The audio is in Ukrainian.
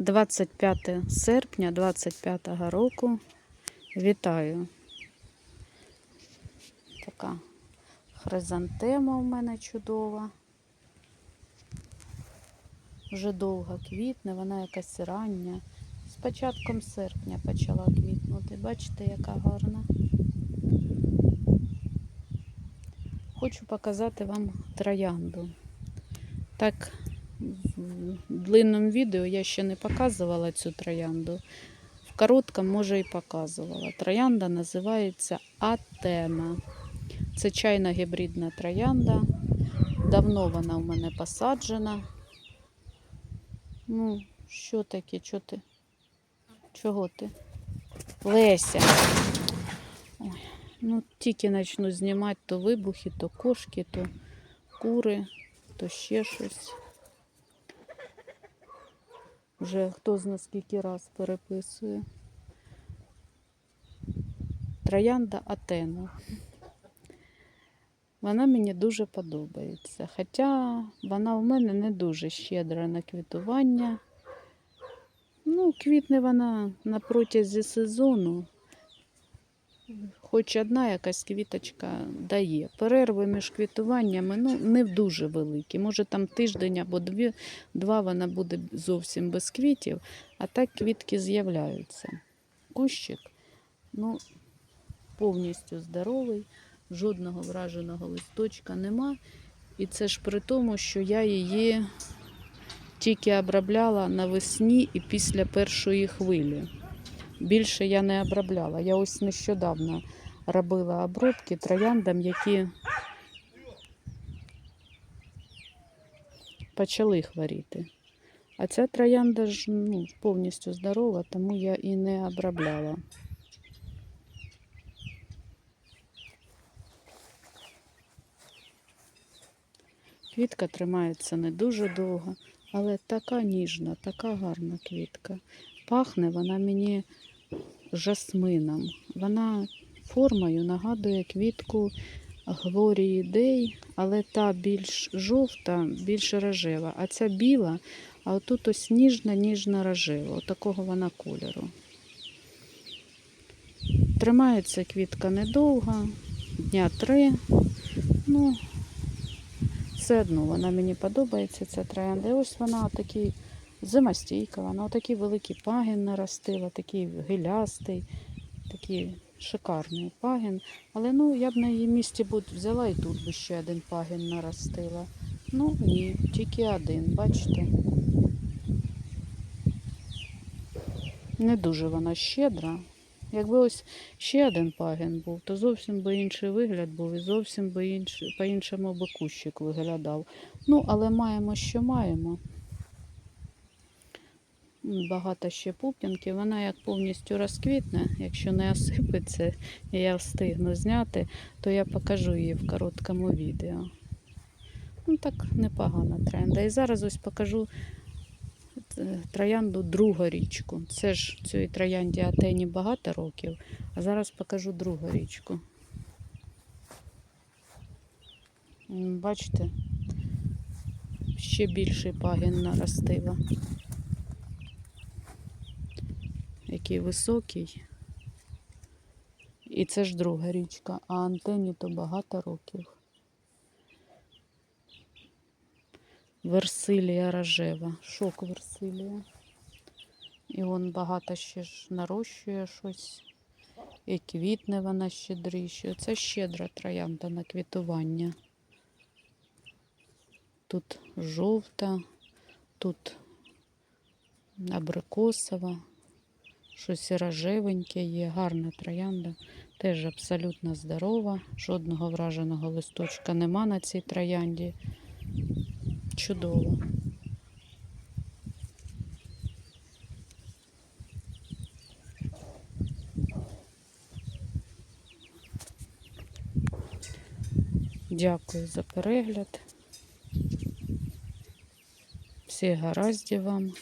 25 серпня 25 року. Вітаю. Така хризантема у мене чудова. Вже довго квітне, вона якась рання. З початком серпня почала квітнути. Бачите, яка гарна. Хочу показати вам троянду. Так, в длинному відео я ще не показувала цю троянду. В короткому, може, і показувала. Троянда називається Атена. Це чайна гібридна троянда. Давно вона в мене посаджена. Ну, що таке? Чого ти? Чого ти? Леся. Ой, ну, тільки почну знімати то вибухи, то кошки, то кури, то ще щось. Вже хто з нас скільки раз переписує. Троянда Атена. Вона мені дуже подобається. Хоча вона у мене не дуже щедра на квітування. Ну, квітне вона на протязі сезону. Хоч одна якась квіточка дає. Перерви між квітуваннями ну, не дуже великі. Може там тиждень або дві, два вона буде зовсім без квітів, а так квітки з'являються. Кущик ну, повністю здоровий, жодного враженого листочка нема. І це ж при тому, що я її тільки обробляла навесні і після першої хвилі. Більше я не обробляла. Я ось нещодавно робила обробки трояндам, які почали хворіти. А ця троянда ж ну, повністю здорова, тому я і не обробляла. Квітка тримається не дуже довго, але така ніжна, така гарна квітка. Пахне вона мені жасмином. Вона формою нагадує квітку Глорії Дей, але та більш жовта, більш рожева. А ця біла, а отут ось ніжна, ніжна рожева. Отакого вона кольору. Тримається квітка недовго, дня три. Ну, все одно вона мені подобається, ця троянда. І ось вона такий зимостійка, вона отакий великий пагін наростила, такий гилястий, такий шикарний пагін. Але ну, я б на її місці взяла і тут би ще один пагін наростила. Ну ні, тільки один, бачите? Не дуже вона щедра. Якби ось ще один пагін був, то зовсім би інший вигляд був і зовсім би інший, по-іншому би кущик виглядав. Ну, але маємо, що маємо. Багато ще пуп'янки. Вона як повністю розквітне, якщо не осипеться і я встигну зняти, то я покажу її в короткому відео. Ну так непогана тренда. І зараз ось покажу е, троянду другу річку. Це ж цій троянді Атені багато років, а зараз покажу другу річку. Бачите, ще більший пагін наростила. Який високий. І це ж друга річка, а антені то багато років. Версилія рожева, шок Версилія. І он багато ще ж нарощує щось. І квітне вона щедріше. Це щедра троянда на квітування. Тут жовта, тут абрикосова, щось рожевеньке є, гарна троянда. Теж абсолютно здорова. Жодного враженого листочка нема на цій троянді. Чудово. Дякую за перегляд. Всіх гараздів вам.